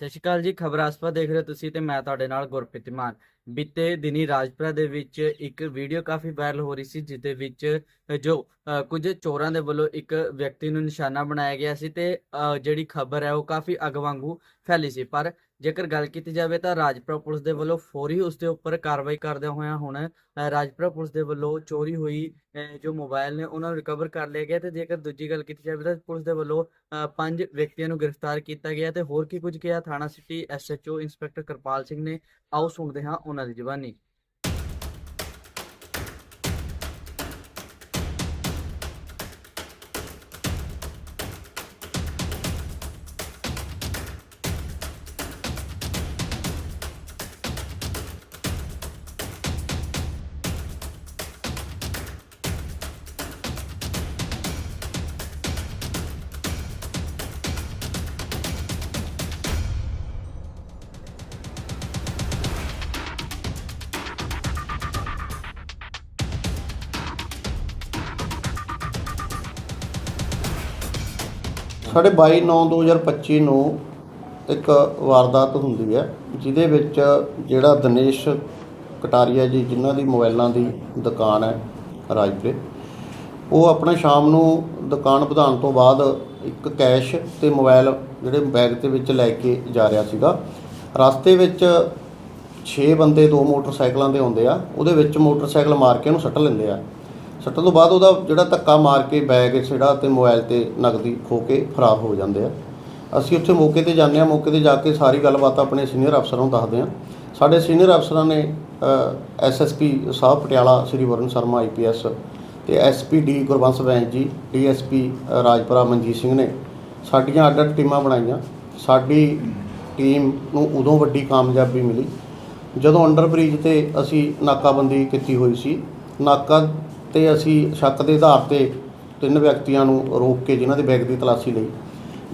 ਸਤਿ ਸ਼੍ਰੀ ਅਕਾਲ ਜੀ ਖਬਰ ਆਸਪਾ ਦੇਖ ਰਹੇ ਹੋ ਤੁਸੀਂ ਤੇ ਮੈਂ ਤੁਹਾਡੇ ਨਾਲ ਗੁਰਪ੍ਰੀਤ ਮਾਨ। ਬੀਤੇ ਦਿਨੀ ਰਾਜਪੁਰਾ ਦੇ ਵਿੱਚ ਇੱਕ ਵੀਡੀਓ ਕਾਫੀ ਵਾਇਰਲ ਹੋ ਰਹੀ ਸੀ ਜਿਸ ਦੇ ਵਿੱਚ ਜੋ ਅ, ਕੁਝ ਚੋਰਾਂ ਦੇ ਵੱਲੋਂ ਇੱਕ ਵਿਅਕਤੀ ਨੂੰ ਨਿਸ਼ਾਨਾ ਬਣਾਇਆ ਗਿਆ ਸੀ ਤੇ ਅ, ਜਿਹੜੀ ਖਬਰ ਹੈ ਉਹ ਕਾਫੀ ਅੱਗ ਵਾਂਗੂ ਫੈਲੀ ਸੀ। ਪਰ ਜੇਕਰ ਗੱਲ ਕੀਤੀ ਜਾਵੇ ਤਾਂ ਰਾਜਪੁਰਾ ਪੁਲਿਸ ਦੇ ਵੱਲੋਂ ਫੌਰੀ ਉਸ ਦੇ ਉੱਪਰ ਕਾਰਵਾਈ ਕਰਦਿਆਂ ਹੋਇਆਂ ਹੁਣ ਰਾਜਪੁਰਾ ਪੁਲਿਸ ਦੇ ਵੱਲੋਂ ਚੋਰੀ ਹੋਈ ਜੋ ਮੋਬਾਈਲ ਨੇ ਉਹਨਾਂ ਨੂੰ ਰਿਕਵਰ ਕਰ ਲਿਆ ਗਿਆ ਤੇ ਜੇਕਰ ਦੂਜੀ ਗੱਲ ਕੀਤੀ ਜਾਵੇ ਤਾਂ ਪੁਲਿਸ ਦੇ ਵੱਲੋਂ ਅ, ਪੰਜ ਵਿਅਕਤੀਆਂ ਨੂੰ ਗ੍ਰਿਫਤਾਰ ਕੀਤਾ ਗਿਆ ਤੇ ਹੋਰ ਕੀ ਕੁਝ ਕਿਹਾ ਥਾਣਾ city SHO inspector Kirpal Singh ਨੇ ਆਓ ਸੁਣਦੇ ਹਾਂ ਉਹਨਾਂ ਦੀ ਜ਼ੁਬਾਨੀ ਸਾਡੇ 22/9/2025 ਨੂੰ ਇੱਕ ਵਾਰਦਾਤ ਹੁੰਦੀ ਹੈ, ਜਿਹਦੇ ਵਿੱਚ ਜਿਹੜਾ ਦਿਨੇਸ਼ ਕਟਾਰੀਆ ਜੀ, ਜਿਨ੍ਹਾਂ ਦੀ ਮੋਬਾਈਲਾਂ ਦੀ ਦੁਕਾਨ ਹੈ ਰਾਜਪੁਰੇ ਉਹ ਆਪਣਾ ਸ਼ਾਮ ਨੂੰ ਦੁਕਾਨ ਵਧਾਉਣ ਤੋਂ ਬਾਅਦ ਇੱਕ ਕੈਸ਼ ਤੇ ਮੋਬਾਈਲ ਜਿਹੜੇ ਬੈਗ ਦੇ ਵਿੱਚ ਲੈ ਕੇ ਜਾ ਰਿਹਾ ਸੀਗਾ। ਰਸਤੇ ਵਿੱਚ 6 ਬੰਦੇ ਦੋ ਮੋਟਰਸਾਈਕਲਾਂ ਦੇ ਆਉਂਦੇ ਆ, ਉਹਦੇ ਵਿੱਚ ਮੋਟਰਸਾਈਕਲ ਮਾਰ ਕੇ ਉਹਨੂੰ ਸੱਟ ਲੈਂਦੇ ਆ। ਸੱਟਣ ਤੋਂ ਬਾਅਦ ਉਹਦਾ ਜਿਹੜਾ ਧੱਕਾ ਮਾਰ ਕੇ ਬੈਗ, ਛੇੜਾ ਤੇ ਮੋਬਾਈਲ ਤੇ ਨਗਦੀ ਖੋ ਕੇ ਫਰਾਰ ਹੋ ਜਾਂਦੇ ਆ। ਅਸੀਂ ਉੱਥੇ ਮੌਕੇ ਤੇ ਜਾਂਦੇ ਆ, ਮੌਕੇ ਤੇ ਜਾ ਕੇ ਸਾਰੀ ਗੱਲਬਾਤ ਆਪਣੇ ਸੀਨੀਅਰ ਅਫਸਰਾਂ ਨੂੰ ਦੱਸਦੇ ਆ। ਸਾਡੇ ਸੀਨੀਅਰ ਅਫਸਰਾਂ ਨੇ ਐਸਐਸਪੀ ਸਾਹਿਬ ਪਟਿਆਲਾ, ਸ੍ਰੀ ਵਰਨ ਸ਼ਰਮਾ ਆਈਪੀਐਸ ਤੇ SP D Gurbans Bains ji DSP Rajpura Manjeet Singh ਨੇ ਸਾਡੀਆਂ ਅੱਡ ਅੱਡ ਟੀਮਾਂ ਬਣਾਈਆਂ। ਸਾਡੀ ਟੀਮ ਨੂੰ ਉਦੋਂ ਵੱਡੀ ਕਾਮਯਾਬੀ ਮਿਲੀ। ਜਦੋਂ ਅੰਡਰ ਬ੍ਰਿਜ ਤੇ ਅਸੀਂ ਨਾਕਾਬੰਦੀ ਕੀਤੀ ਹੋਈ ਸੀ, ਨਾਕਾ ਤੇ ਅਸੀਂ ਸ਼ੱਕ ਦੇ ਆਧਾਰ ਤੇ ਤਿੰਨ ਵਿਅਕਤੀਆਂ ਨੂੰ ਰੋਕ ਕੇ ਜਿਨ੍ਹਾਂ ਦੇ ਬੈਗ ਦੀ ਤਲਾਸ਼ੀ ਲਈ,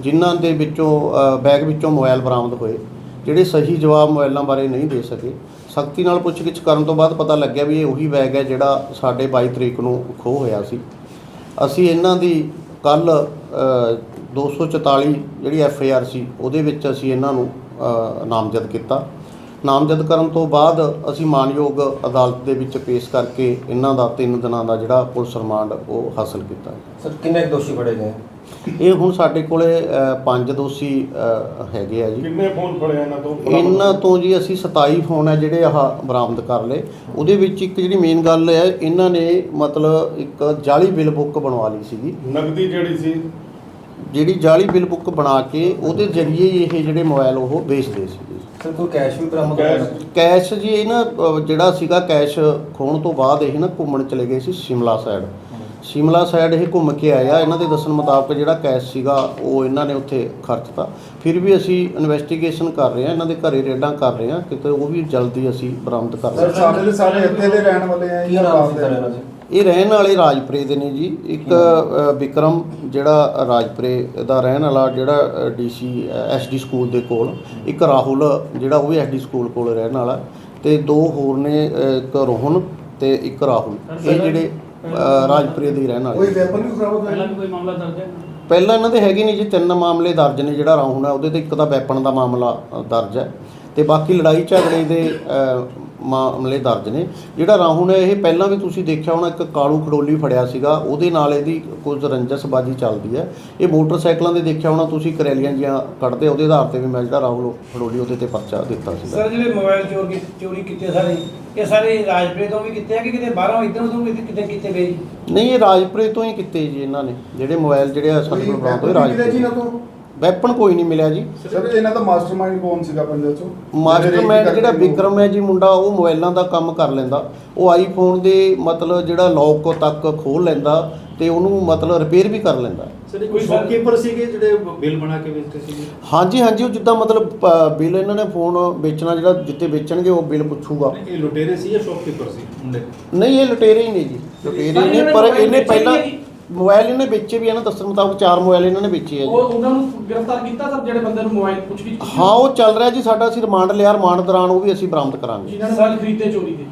ਜਿਨ੍ਹਾਂ ਦੇ ਵਿੱਚੋਂ ਬੈਗ ਵਿੱਚੋਂ ਮੋਬਾਈਲ ਬਰਾਮਦ ਹੋਏ, ਜਿਹੜੇ ਸਹੀ ਜਵਾਬ ਮੋਬਾਈਲਾਂ ਬਾਰੇ ਨਹੀਂ ਦੇ ਸਕੇ। ਸਖਤੀ ਨਾਲ ਪੁੱਛਗਿੱਛ ਕਰਨ ਤੋਂ ਬਾਅਦ ਪਤਾ ਲੱਗਿਆ ਵੀ ਇਹ ਉਹੀ ਬੈਗ ਹੈ ਜਿਹੜਾ ਸਾਡੇ 22 ਤਰੀਕ ਨੂੰ ਖੋਹ ਹੋਇਆ ਸੀ। ਅਸੀਂ ਇਹਨਾਂ ਦੀ ਕੱਲ 244 ਜਿਹੜੀ ਐਫ ਆਈ ਆਰ ਸੀ, ਉਹਦੇ ਵਿੱਚ ਅਸੀਂ ਇਹਨਾਂ ਨੂੰ ਨਾਮਜ਼ਦ ਕੀਤਾ। ਨਾਮਜ਼ਦ ਕਰਨ ਤੋਂ ਬਾਅਦ ਅਸੀਂ ਮਾਨਯੋਗ ਅਦਾਲਤ ਦੇ ਵਿੱਚ ਪੇਸ਼ ਕਰਕੇ ਇਹਨਾਂ ਦਾ 3 ਦਿਨਾਂ ਦਾ ਜਿਹੜਾ ਪੁਲਿਸ ਰਿਮਾਂਡ ਉਹ ਹਾਸਲ ਕੀਤਾ। ਸਰ ਕਿੰਨੇ ਦੋਸ਼ੀ ਫੜੇ ਗਏ? ਇਹ ਹੁਣ ਸਾਡੇ ਕੋਲੇ ਅ, ਪੰਜ ਦੋਸ਼ੀ ਅ, ਹੈਗੇ ਆ ਜੀ। ਕਿੰਨੇ ਫੋਨ ਫੜੇ ਇਹਨਾਂ ਤੋਂ? ਇਹਨਾਂ ਤੋਂ ਜੀ ਅਸੀਂ 27 ਫੋਨ ਹੈ ਜਿਹੜੇ ਆਹ ਬਰਾਮਦ ਕਰ ਲਏ। ਉਹਦੇ ਵਿੱਚ ਇੱਕ ਜਿਹੜੀ ਮੇਨ ਗੱਲ ਹੈ ਇਹਨਾਂ ਨੇ ਮਤਲਬ ਇੱਕ ਜਾਲੀ ਬਿਲ ਬੁੱਕ ਬਣਵਾ ਲਈ ਸੀਗੀ। ਨਗਦੀ ਜਿਹੜੀ ਸੀ? ਜਿਹੜੀ ਜਾਲੀ ਬਿਲ ਬੁੱਕ ਬਣਾ ਕੇ ਉਹਦੇ ਜ਼ਰੀਏ ਹੀ ਇਹ ਜਿਹੜੇ ਮੋਬਾਈਲ ਉਹ ਵੇਚਦੇ ਸਰ ਕੋਈ ਕੈਸ਼ ਵੀ ਬਰਾਮਦ ਕੈਸ਼ ਹੋਇਆ? ਕੈਸ਼। ਜੀ ਇਹ ਨਾ ਅ, ਜਿਹੜਾ ਸੀਗਾ ਕੈਸ਼ ਖੋਣ ਤੋਂ ਬਾਅਦ ਇਹ ਨਾ ਘੁੰਮਣ ਚਲੇ ਗਏ ਸੀ ਸ਼ਿਮਲਾ ਸਾਈਡ। ਸ਼ਿਮਲਾ ਸਾਈਡ ਇਹ ਘੁੰਮ ਕੇ ਆਇਆ ਇਹਨਾਂ ਦੇ ਦੱਸਣ ਮੁਤਾਬਕ ਜਿਹੜਾ ਕੈਸ਼ ਸੀਗਾ ਉਹ ਇਹਨਾਂ ਨੇ ਉੱਥੇ ਖਰਚਤਾ ਫਿਰ ਵੀ ਅਸੀਂ ਇਨਵੈਸਟੀਗੇਸ਼ਨ ਕਰ ਰਹੇ ਹਾਂ ਇਹਨਾਂ ਦੇ ਘਰੇ ਰੇਡਾਂ ਕਰ ਰਹੇ ਹਾਂ ਕਿਤੇ ਉਹ ਵੀ ਜਲਦੀ ਅਸੀਂ ਬਰਾਮਦ ਕਰ ਸਰ ਲਵਾਂਗੇ ਸਾਰੇ ਇੱਥੇ ਦੇ ਰਹਿਣ ਵਾਲੇ ਆ ਕੀ ਜਾਂ ਨਾਮ ਬਾਹਰ ਸੀ ਦੇ? ਸਰ ਇਹਨਾਂ ਦੇ ਇਹ ਰਹਿਣ ਵਾਲੇ ਰਾਜਪੁਰੇ ਦੇ ਨੇ ਜੀ। ਇੱਕ ਵਿਕਰਮ ਜਿਹੜਾ ਰਾਜਪੁਰੇ ਦਾ ਰਹਿਣ ਵਾਲਾ ਜਿਹੜਾ ਡੀਸੀ ਐਸਡੀ ਸਕੂਲ ਦੇ ਕੋਲ ਇੱਕ ਰਾਹੁਲ ਜਿਹੜਾ ਉਹ ਵੀ ਐਸਡੀ ਸਕੂਲ ਕੋਲ ਰਹਿਣ ਵਾਲਾ। ਤੇ ਦੋ ਹੋਰ ਨੇ ਇੱਕ ਰੋਹਨ ਤੇ ਇੱਕ ਰਾਹੁਲ। ਇਹ ਜਿਹੜੇ ਰਾਜਪੁਰੇ ਦੇ ਰਹਿਣ ਕੋਈ ਵਾਲੇ ਵੈਪਨ ਵੀ ਬਰਾਮਦ ਪਹਿਲਾਂ ਕੋਈ? ਮਾਮਲਾ ਦਰਜ ਹੈ? ਪਹਿਲਾਂ ਇਹਨਾਂ ਦੇ ਹੈਗੇ ਨਹੀਂ ਜੀ ਤਿੰਨ ਮਾਮਲੇ ਦਰਜ ਨੇ ਜਿਹੜਾ ਰਾਹੁਲ ਹੈ ਉਹਦੇ ਤੇ ਇੱਕ ਤਾਂ ਵੈਪਨ ਦਾ ਮਾਮਲਾ ਦਰਜ ਹੈ। ਤੇ ਬਾਕੀ ਲੜਾਈ ਝਗੜੇ ਦੇ ਮਾਮਲੇ ਦਰਜ ਨੇ। ਜਿਹੜਾ ਰਾਹੁਲ ਹੈ ਇਹ ਪਹਿਲਾਂ ਵੀ ਤੁਸੀਂ ਦੇਖਿਆ ਹੋਣਾ ਇੱਕ ਕਾਲੂ ਖੜੋਲੀ ਫੜਿਆ ਸੀਗਾ। ਉਹਦੇ ਨਾਲ ਇਹਦੀ ਕੁਝ ਰੰਜਸਬਾਜੀ ਚੱਲਦੀ ਹੈ। ਇਹ ਮੋਟਰਸਾਈਕਲਾਂ ਦੇ ਦੇਖਿਆ ਹੋਣਾ ਤੁਸੀਂ ਕਰੈਲੀਆਂ ਜੀਆਂ ਕੱਢਦੇ ਉਹਦੇ ਆਧਾਰ ਤੇ ਵੀ ਮੈਂ ਜਿਹੜਾ ਰਾਹੁਲ ਖੜੋਲੀ ਉਹਦੇ ਤੇ ਪਰਚਾ ਦਿੱਤਾ ਸੀਗਾ। ਸਰ ਜਿਹੜੇ ਮੋਬਾਈਲ ਚੋਰ ਚੋਰੀ ਕੀਤੇ ਸਾਰੇ ਇਹ ਸਾਰੇ ਰਾਜਪੁਰੇ ਤੋਂ ਵੀ ਕੀਤੇ ਆ ਕਿ ਕਿਤੇ ਬਾਹਰੋਂ ਇੱਧਰ ਉਧਰੋਂ ਵੀ ਕਿਤੇ ਕੀਤੇ ਗਏ ਨਹੀਂ ਇਹ ਰਾਜਪੁਰੇ ਤੋਂ ਹੀ ਕੀਤੇ ਜੀ ਇਹਨਾਂ ਨੇ। ਜਿਹੜੇ ਮੋਬਾਈਲ ਜਿਹੜੇ ਆ ਸਾਡੇ ਕੋਲ ਬਰਾਮਦ ਹੋਏ ਰਾਜਪੁਰੇ ਜੀ ਨਾ ਰਾਜਪੁਰੇ ਤੋਂ ਵੈਪਨ ਕੋਈ ਨਹੀਂ ਮਿਲਿਆ ਜੀ। ਸਰ ਇਹਨਾਂ ਦਾ ਮਾਸਟਰਮਾਈਂਡ ਕੌਣ ਸੀਗਾ ਪੰਜਾ ਚੋਂ? ਮਾਸਟਰਮਾਈਂਡ ਜਿਹੜਾ ਵਿਕਰਮ ਹੈ ਜੀ ਮੁੰਡਾ ਉਹ ਮੋਬਾਈਲਾਂ ਦਾ ਕੰਮ ਕਰ ਲੈਂਦਾ। ਉਹ ਆਈਫੋਨ ਦੇ ਮਤਲਬ ਜਿਹੜਾ ਲੌਕ ਤੱਕ ਖੋਲ ਲੈਂਦਾ ਤੇ ਉਹਨੂੰ ਮਤਲਬ ਰਿਪੇਅਰ ਵੀ ਕਰ ਲੈਂਦਾ। ਸਰ ਕੋਈ ਸ਼ੌਪਕੀਪਰ ਸੀਗੇ ਜਿਹੜੇ ਬਿੱਲ ਬਣਾ ਕੇ ਵੇਚਦੇ ਸੀਗੇ? ਹਾਂਜੀ ਹਾਂਜੀ ਉਹ ਜਿੱਦਾਂ ਮਤਲਬ ਬਿੱਲ ਇਹਨਾਂ ਨੇ ਫੋਨ ਵੇਚਣਾ ਜਿਹੜਾ ਜਿੱਤੇ ਵੇਚਣਗੇ ਉਹ ਬਿੱਲ ਪੁੱਛੂਗਾ। ਇਹ ਲੁਟੇਰੇ ਸੀ ਜਾਂ ਸ਼ੌਪਕੀਪਰ ਸੀ ਮੁੰਡੇ? ਨਹੀਂ ਇਹ ਲੁਟੇਰੇ ਹੀ ਨੇ ਜੀ। ਲੁਟੇਰੇ ਹੀ ਨੇ ਪਰ ਇਹਨੇ ਪਹਿਲਾਂ ਮੋਬਾਈਲ ਇਹਨੇ ਵੇਚੇ ਵੀ ਆ ਨਾ ਦੱਸਣ ਮੁਤਾਬਕ ਚਾਰ ਮੋਬਾਈਲ ਇਹਨਾਂ ਨੇ ਵੇਚੇ ਆ ਉਹ ਜੀ ਉਹਨਾਂ ਨੂੰ ਗ੍ਰਿਫਤਾਰ ਕੀਤਾ ਸਰ ਜਿਹੜੇ ਬੰਦੇ ਨੂੰ ਮੋਬਾਈਲ ਪੁੱਛ ਵੀ ਹਾਂ ਉਹ ਚੱਲ ਰਿਹਾ ਜੀ ਸਾਡਾ ਅਸੀਂ ਰਿਮਾਂਡ ਲਿਆ ਰਿਮਾਂਡ ਦੌਰਾਨ ਉਹ ਵੀ ਅਸੀਂ ਬਰਾਮਦ ਕਰਾਂਗੇ। ਜਿਨ੍ਹਾਂ ਨੇ ਮੋਬਾਈਲ ਖਰੀਦੇ ਚੋਰੀ ਦੇ।